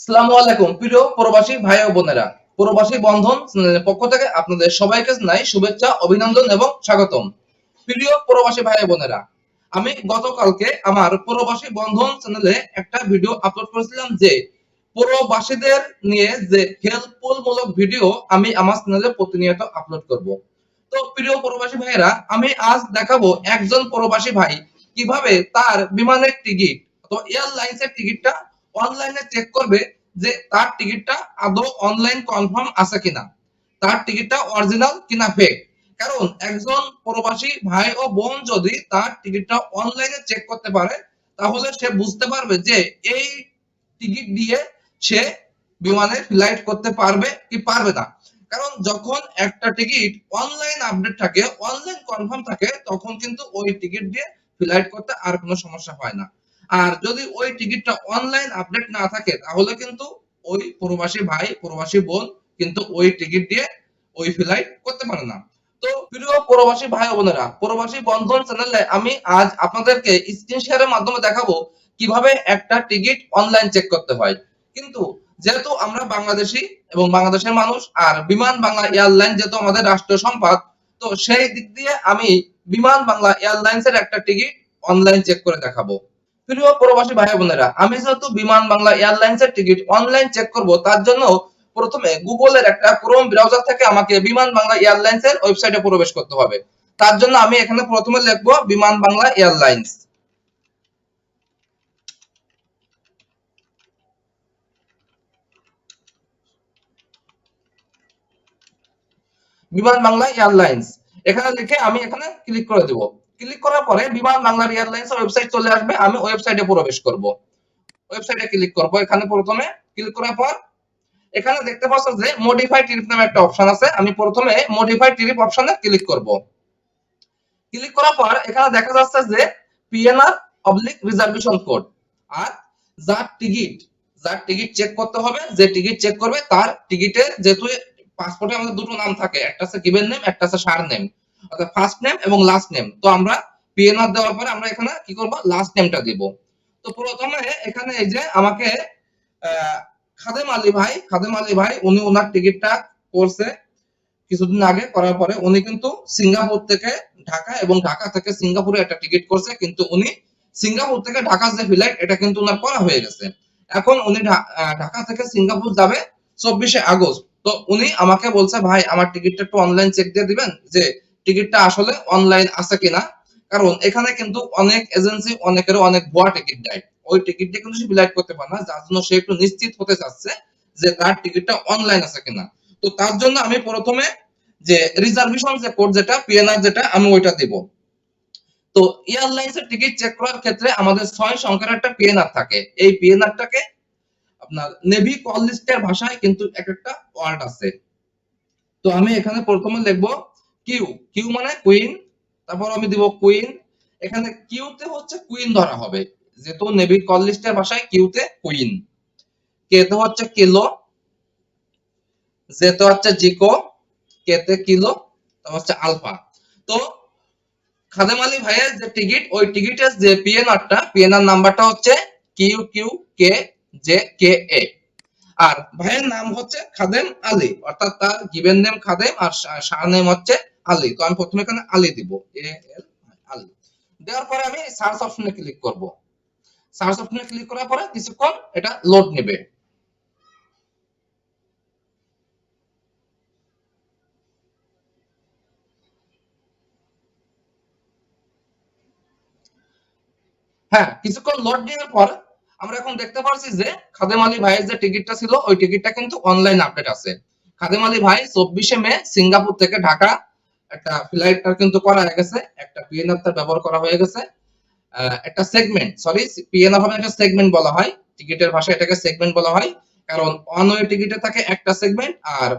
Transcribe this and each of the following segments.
আসসালামু আলাইকুম, প্রিয় প্রবাসী ভাই ও বোনেরা। প্রবাসী বন্ধন পক্ষ থেকে আপনাদের সবাইকে শুভেচ্ছা, অভিনন্দন এবং স্বাগতম। প্রিয় প্রবাসী ভাই বোনেরা, আমি গতকালকে আমার প্রবাসী বন্ধন চ্যানেলে একটা ভিডিও আপলোড করেছিলাম যে প্রবাসীদের নিয়ে যে হেল্পফুল মূলক ভিডিও আমি আমার চ্যানেলে প্রতিনিয়ত আপলোড করব। তো প্রিয় প্রবাসী ভাইয়েরা, আমি আজ দেখাবো একজন প্রবাসী ভাই কীভাবে তার বিমানের টিকিট, অথবা এয়ারলাইন্স এর টিকিটটা অনলাইনে চেক করবে যে তার টিকিটটা আদৌ অনলাইন কনফার্ম আছে কিনা। তার টিকিটটা অরিজিনাল কিনা ফেক কারণ একজন প্রবাসী ভাই ও বোন যদি তার টিকিটটা অনলাইনে চেক করতে পারে, তাহলে সে বুঝতে পারবে যে এই টিকিট দিয়ে সে বিমানে ফ্লাইট করতে পারবে কি পারবে না। কারণ যখন একটা টিকিট অনলাইন আপডেট থাকে অনলাইন কনফার্ম থাকে, তখন কিন্তু ওই টিকিট দিয়ে ফ্লাইট করতে আর কোনো সমস্যা হয় না। আর যদি ওই টিকিটটা অনলাইন আপডেট না থাকে, তাহলে কিন্তু ওই প্রবাসী ভাই, প্রবাসী বোন কিন্তু ওই টিকিট দিয়ে ওই ফ্লাইট করতে পারে না। তো প্রিয় প্রবাসী ভাই বোনেরা, প্রবাসী বন্ধন চ্যানেলে আমি আজ আপনাদেরকে স্ক্রিন শেয়ারের মাধ্যমে দেখাবো কীভাবে একটা টিকিট অনলাইন চেক করতে হয়। কিন্তু যেহেতু আমরা বাংলাদেশি এবং বাংলাদেশের মানুষ, আর বিমান বাংলা এয়ারলাইন যেহেতু আমাদের রাষ্ট্রীয় সম্পদ, তো সেই দিক দিয়ে আমি বিমান বাংলা এয়ারলাইন্স এর একটা টিকিট অনলাইন চেক করে দেখাবো। প্রিয় প্রবাসী ভাই বোনেরা আমি যেহেতু বিমান বাংলা এয়ারলাইন্স এর টিকিট অনলাইন চেক করব, তার জন্য প্রথমে গুগলের একটা ক্রোম ব্রাউজার থেকে আমাকে বিমান বাংলা এয়ারলাইন্স এর ওয়েবসাইটে প্রবেশ করতে হবে। তার জন্য আমি এখানে প্রথমে লিখব বিমান বাংলা এয়ারলাইন্স। বিমান বাংলা এয়ারলাইন্স। এখানে লিখে আমি এখানে ক্লিক করে দেব। ক্লিক করার পরে বিমান বাংলা এয়ারলাইন্স ওয়েবসাইট চলে আসবে, আমি ওয়েবসাইটে প্রবেশ করব। ওয়েবসাইটে ক্লিক করব, এখানে প্রথমে ক্লিক করার পর এখানে দেখতে পাচ্ছ যে মডিফাই ট্রিপ নামে একটা অপশন আছে, আমি প্রথমে মডিফাই ট্রিপ অপশনে ক্লিক করব। ক্লিক করার পর এখানে দেখা যাচ্ছে যে পিএনআর অবলিক রিজার্ভেশন কোড আর যার টিকিট যার টিকিট চেক করতে হবে, যে টিকিট চেক করবে তার টিকিটে যেহেতু পাসপোর্টে আমাদের দুটো নাম থাকে, একটা আছে গিভেন নেম একটা আছে সার নেম অর্থাৎ ফার্স্ট নেম এবং লাস্ট নেম তো আমরা পিএনআর দেওয়ার পরে আমরা এখানে কি করব? লাস্ট নেমটা দিব। তো প্রথমে এখানে এই যে আমাকে খাদেম আলী ভাই, খাদেম আলী ভাই উনি ওনার টিকিটটা করছে কিছুদিন আগে, করার পরে উনি কিন্তু সিঙ্গাপুর থেকে ঢাকা এবং ঢাকা থেকে সিঙ্গাপুরে একটা টিকিট করছে, কিন্তু উনি সিঙ্গাপুর থেকে ঢাকা যে ফ্লাইট এটা কিন্তু ওনার করা হয়ে গেছে। এখন উনি ঢাকা থেকে সিঙ্গাপুর যাবে চব্বিশে আগস্ট। তো উনি আমাকে বলছে, ভাই, আমার টিকিটটা একটু অনলাইন চেক দিয়ে দিবেন যে টিকিটটা আসলে অনলাইন আছে কিনা? কারণ এখানে কিন্তু অনেক এজেন্সি অনেকেরও অনেক ভুয়া টিকিট দেয়। ওই টিকিট দিয়ে কিন্তু সে ফ্লাইট করতে পারে না, যার জন্য সে একটু নিশ্চিত হতে চাচ্ছে যে তার টিকিটটা অনলাইন আছে কিনা। তো তার জন্য আমি প্রথমে যে রিজার্ভেশন যে কোড যেটা পিএনআর যেটা, আমি ওইটা দিব। তো এয়ারলাইন্স এর টিকিট চেক করার ক্ষেত্রে আমাদের ছয় সংখ্যার একটা পিএনআর থাকে। এই পিএনআরটাকে আপনার নেভি কল লিস্টের ভাষায় কিন্তু এক একটা ওয়ার্ড আছে। তো আমি এখানে প্রথমে লিখব কিউ কিউ মানে কুইন তারপর আমি দিব কুইন এখানে কিউতে হচ্ছে কুইন ধরা হবে, যেহেতু নেভি কল লিস্টের ভাষায় কিউতে কুইন কেতে হচ্ছে কিলো যেতে হচ্ছে জিকো কেতে কিলো তারপর হচ্ছে আলফা তো খাদেম আলী ভাইয়ের যে টিকিট ওই টিকিটের যে পিএনআরটা পিএনআর নাম্বারটা হচ্ছে Q Q K J K A R ভাইয়ের নাম হচ্ছে খাদেম আলী, অর্থাৎ তার গিভেন নেম খাদেম আর সার নেম হচ্ছে আলী, তো আমি প্রথমে এখানে আলী দিব, এ এল আলী। দেওয়ার পরে আমি সার্চ অপশনে ক্লিক করব। সার্চ অপশনে ক্লিক করার পরে কিছুক্ষণ এটা লোড নেবে। হ্যাঁ কিছুক্ষণ লোড নেওয়ার পর আমরা এখন দেখতে পারছি যে খাদেম আলী ভাইয়ের যে টিকিটটা ছিল, ওই টিকিটটা কিন্তু অনলাইন আপডেট আছে। খাদেম আলী ভাই চব্বিশে মে সিঙ্গাপুর থেকে ঢাকা একটা ফ্লাইটটা কিন্তু করা হয়ে গেছে, একটা পিএনআর তার ব্যবহার করা হয়ে গেছে। একটা সেগমেন্ট সরি পিএনআর হবে একটা সেগমেন্ট বলা হয়, টিকিটের ভাষায় এটাকে সেগমেন্ট বলা হয়, কারণ ওয়ান ওয়ে টিকিটে থাকে একটা সেগমেন্ট আর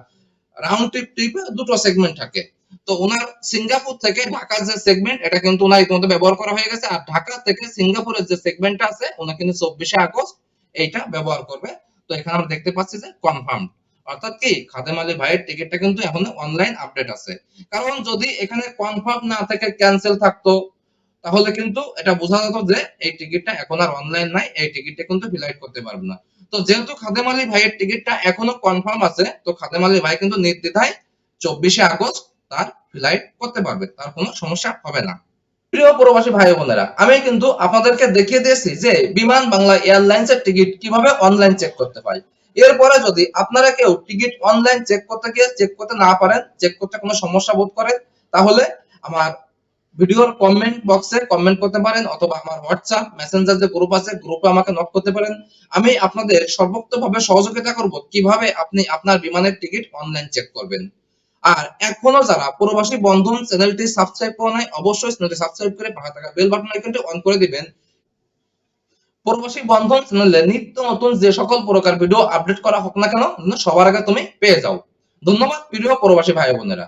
রাউন্ড ট্রিপ ট্রিপে দুটো সেগমেন্ট থাকে। তো ওনার সিঙ্গাপুর থেকে ঢাকার যে সেগমেন্ট এটা কিন্তু ওনার ইতিমধ্যে ব্যবহার করা হয়ে গেছে আর ঢাকা থেকে সিঙ্গাপুরের যে সেগমেন্টটা আছে ওনা কিন্তু চব্বিশে আগস্ট এইটা ব্যবহার করবে। তো এখানে আমরা দেখতে পাচ্ছি যে কনফার্ম অর্থাৎ কি, খাদেম আলী ভাইয়ের টিকিটটা কিন্তু এখন অনলাইন আপডেট আছে। কারণ যদি এখানে কনফার্ম না থেকে ক্যান্সেল থাকতো, তাহলে কিন্তু এটা বোঝা যেত যে এই টিকিটটা এখন আর অনলাইন নাই, এই টিকিটটা কিন্তু ফ্লাইট করতে পারবে না। তো যেহেতু খাদেম আলী ভাইয়ের টিকিটটা এখনও কনফার্ম আছে, তো খাদেম আলী ভাই কিন্তু নির্দ্বিধায় চব্বিশে আগস্ট তার ফ্লাইট করতে পারবে, তার কোনো সমস্যা হবে না। প্রিয় প্রবাসী ভাই বোনেরা, আমি কিন্তু আপনাদেরকে দেখিয়ে দিয়েছি যে বিমান বাংলা এয়ারলাইন্স এর টিকিট কীভাবে অনলাইন চেক করতে হয়। এরপরে যদি আপনারা কেউ টিকিট অনলাইন চেক করতে গিয়ে চেক করতে না পারেন চেক করতে কোনো সমস্যা বোধ করেন, তাহলে আমার ভিডিওর কমেন্ট বক্সে কমেন্ট করতে পারেন অথবা আমার হোয়াটসঅ্যাপ মেসেঞ্জার যে গ্রুপ আছে গ্রুপে আমাকে নক করতে পারেন। আমি আপনাদের সর্বোক্তভাবে সহযোগিতা করব কীভাবে আপনি আপনার বিমানের টিকিট অনলাইন চেক করবেন। আর এখনও যারা প্রবাসী বন্ধন চ্যানেলটি সাবস্ক্রাইব করে নাই, অবশ্যই চ্যানেলটি সাবস্ক্রাইব করে পাশে থাকা বেল বাটন আইকনটি অন করে দিবেন। প্রবাসী বন্ধন চ্যানেলে নিত্য নতুন যে সকল প্রকার ভিডিও আপডেট করা হোক না কেন, সবার আগে তুমি পেয়ে যাও। ধন্যবাদ, প্রিয় প্রবাসী ভাই বোনেরা।